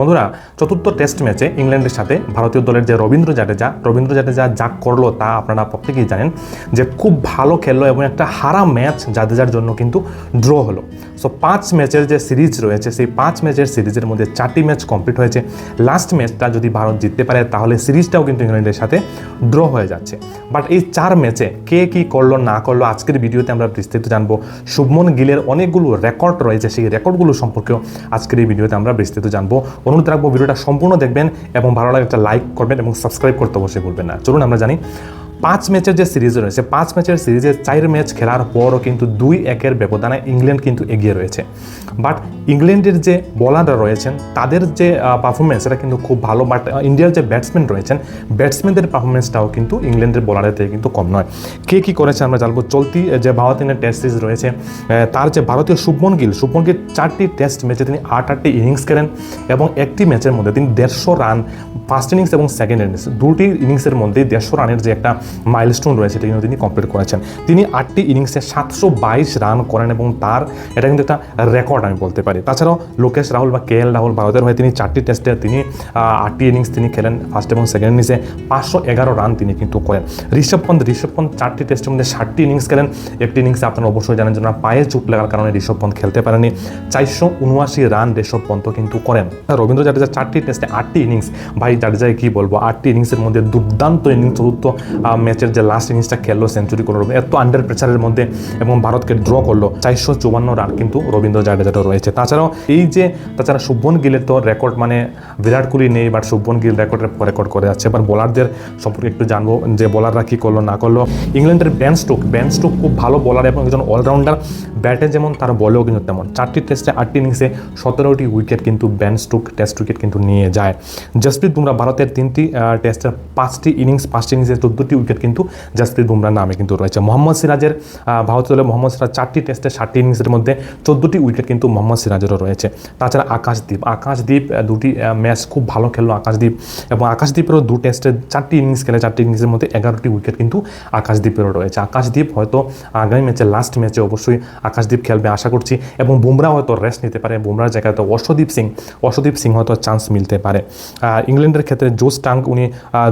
বন্ধুরা, চতুর্থ টেস্ট ম্যাচে ইংল্যান্ডের সাথে ভারতীয় দলের যে রবীন্দ্র জাডেজা রবীন্দ্র জাডেজা যা করল তা আপনারা প্রত্যেকেই জানেন যে খুব ভালো খেললো এবং একটা হারা ম্যাচ জাডেজার জন্য কিন্তু ড্র হলো। সো পাঁচ ম্যাচের যে সিরিজ রয়েছে, সেই পাঁচ ম্যাচের সিরিজের মধ্যে চারটি ম্যাচ কমপ্লিট হয়েছে। লাস্ট ম্যাচটা যদি ভারত জিততে পারে, তাহলে সিরিজটাও কিন্তু ইংল্যান্ডের সাথে ড্র হয়ে যাচ্ছে। বাট এই চার ম্যাচে কে কী করল, না করল, আজকের ভিডিওতে আমরা বিস্তারিত জানব। শুভমন গিলের অনেকগুলো রেকর্ড রয়েছে, সেই রেকর্ডগুলো সম্পর্কেও আজকের এই ভিডিওতে আমরা বিস্তারিত জানব। অনুরোধ রাখব, ভিডিওটা সম্পূর্ণ দেখবেন এবং ভালো লাগে একটা লাইক করবেন এবং সাবস্ক্রাইব করতে অবশ্যই বলবেন না। চলুন আমরা জানি পাঁচ ম্যাচের যে সিরিজ রয়েছে, পাঁচ ম্যাচের সিরিজে চার ম্যাচ খেলার পরও কিন্তু দুই একের ব্যবধানে ইংল্যান্ড কিন্তু এগিয়ে রয়েছে। বাট ইংল্যান্ডের যে বোলাররা রয়েছেন, তাদের যে পারফরমেন্স এটা কিন্তু খুব ভালো। বাট ইন্ডিয়ার যে ব্যাটসম্যান রয়েছেন ব্যাটসম্যানদের পারফরমেন্সটাও কিন্তু ইংল্যান্ডের বোলারের থেকে কিন্তু কম নয়। কে কী করেছে আমরা জানব? চলতি যে ভারতীয় টেস্ট সিরিজ রয়েছে তার যে ভারতীয় শুভমন গিল শুভমন গিল চারটি টেস্ট ম্যাচে তিনি আট আটটি ইনিংস খেলেন এবং একটি ম্যাচের মধ্যে তিনি দেড়শো রান ফার্স্ট ইনিংস এবং সেকেন্ড ইনিংস দুটি ইনিংসের মধ্যেই দেড়শো রানের যে একটা মাইলস্টোন রয়েছে সেটা কিন্তু তিনি কমপ্লিট করেছেন। তিনি আটটি ইনিংসে সাতশো বাইশ রান করেন এবং তার, এটা কিন্তু একটা রেকর্ড আমি বলতে পারি। তাছাড়াও লোকেশ রাহুল বা কে এল রাহুল ভারতের হয়ে তিনি চারটি টেস্টে তিনি আটটি ইনিংস তিনি খেলেন ফার্স্ট এবং সেকেন্ড ইনিংসে পাঁচশো এগারো রান তিনি কিন্তু করেন। ঋষভ পন্থ ঋষভ পন্থ চারটি টেস্টের মধ্যে ষাটটি ইনিংস খেলেন। একটি ইনিংসে আপনারা অবশ্যই জানেন যে পায়ে চোট লাগার কারণে ঋষভ পন্থ খেলতে পারেনি চারশো উনআশি রান ঋষভ পন্থ কিন্তু করেন। রবীন্দ্র জাডেজা চারটি টেস্টে আটটি ইনিংস ভাই জাডেজায় কি বলব? আটটি ইনিংসের মধ্যে দুর্দান্ত ইনিংস চতুর্থ ম্যাচের যে লাস্ট ইনিংসটা খেললো সেঞ্চুরি করল এত আন্ডার প্রেসারের মধ্যে এবং ভারতকে ড্র করল চারশো চুয়ান্ন রান কিন্তু রবীন্দ্র জাডেজাটা রয়েছে। তাছাড়াও এই যে, তাছাড়া শুভন গিলের তো রেকর্ড মানে বিরাট কোহলি নেই বাট শুভন গিল রেকর্ডের রেকর্ড করে যাচ্ছে। এবার বোলারদের সম্পর্কে একটু জানব যে বোলাররা কী করল, না করল। ইংল্যান্ডের ব্যান স্টোক ব্যান স্টোক খুব ভালো বোলার এবং একজন অলরাউন্ডার ব্যাটে যেমন তার বলেও কিন্তু তেমন। চারটি টেস্টে আটটি ইনিংসে সতেরোটি উইকেট কিন্তু ব্যান স্টোক টেস্ট উইকেট কিন্তু নিয়ে যায়। জসপ্রীত বুমরা ভারতের তিনটি টেস্টের পাঁচটি ইনিংস পাঁচটি ইনিংসে চোদ্দোটি উইকেট কিন্তু জসপ্রীত বুমরার নামে কিন্তু রয়েছে। মোহাম্মদ সিরাজের ভারত দলের মোহাম্মদ সিরাজ চারটি টেস্টে ষাটটি ইনিংসের মধ্যে চোদ্দোটি উইকেট কিন্তু মোহাম্মদ সিরাজেরও রয়েছে। তাছাড়া আকাশদ্বীপ আকাশদ্বীপ দুটি ম্যাচ খুব ভালো খেললো আকাশদ্বীপ এবং আকাশদ্বীপেরও দু টেস্টে চারটি ইনিংস খেলে, চারটি ইনিংসের মধ্যে এগারোটি উইকেট কিন্তু আকাশদ্বীপেরও রয়েছে। আকাশদ্বীপ হয়তো আগামী ম্যাচে লাস্ট ম্যাচে অবশ্যই আকাশদ্বীপ খেলবে আশা করছি। এবং বুমরা হয়তো রেস্ট নিতে পারে। বুমরার জায়গায় তো অর্শদীপ সিং অর্শদীপ সিং হয়তো চান্স মিলতে পারে। ইংল্যান্ডের ক্ষেত্রে জোস টাঙ্ক, উনি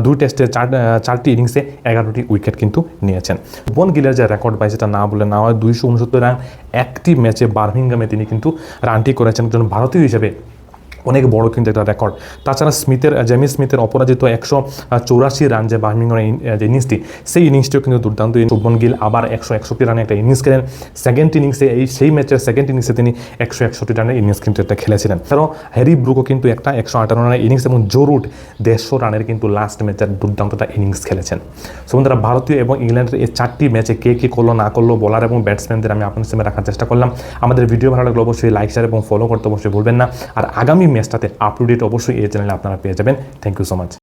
দুই টেস্টে চার চারটি ইনিংসে এগারোটি উইকেট কিন্তু নিয়েছেন। বন গিলের যে রেকর্ড পাই সেটা না বলে না হয়, দুইশো উনসত্তর রান একটি ম্যাচে বার্মিংহামে তিনি কিন্তু রানটি করেছেন। একজন ভারতীয় হিসেবে অনেক বড় কিন্তু একটা রেকর্ড তাছাড়া স্মিথের, জেমি স্মিথের অপরাজিত একশো চৌরাশি রান যে বার্মিংহামের যে ইনিংসটি সেই ইনিংসটিও কিন্তু দুর্দান্ত। শুভন গিল আবার একশো একষট্টি রানে একটা ইনিংস খেলেন। সেকেন্ড ইনিংসে এই, সেই ম্যাচের সেকেন্ড ইনিংসে তিনি একশো একষট্টি রানের ইনিংস কিন্তু একটা খেলেছিলেন। এছাড়াও হ্যারি ব্রুকও কিন্তু একটা একশো আঠারো রানের ইনিংস এবং জরুট দেড়শো রানের কিন্তু লাস্ট ম্যাচের দুর্দান্ত একটা ইনিংস খেলেছেন সো ভারতীয় এবং ইংল্যান্ডের এই চারটি ম্যাচে কে কে করল, না করল বলার এবং ব্যাটসম্যানদের আমি আপনার সামনে রাখার চেষ্টা করলাম। আমাদের ভিডিও ভালো লাগলে অবশ্যই লাইক শেয়ার এবং ফলো করতে অবশ্যই ভুলবেন না। আর আগামী ম্যাচটাতে আপ টু ডেট অবশ্যই এই চ্যানেলে আপনারা পেয়ে যাবেন। Thank you so much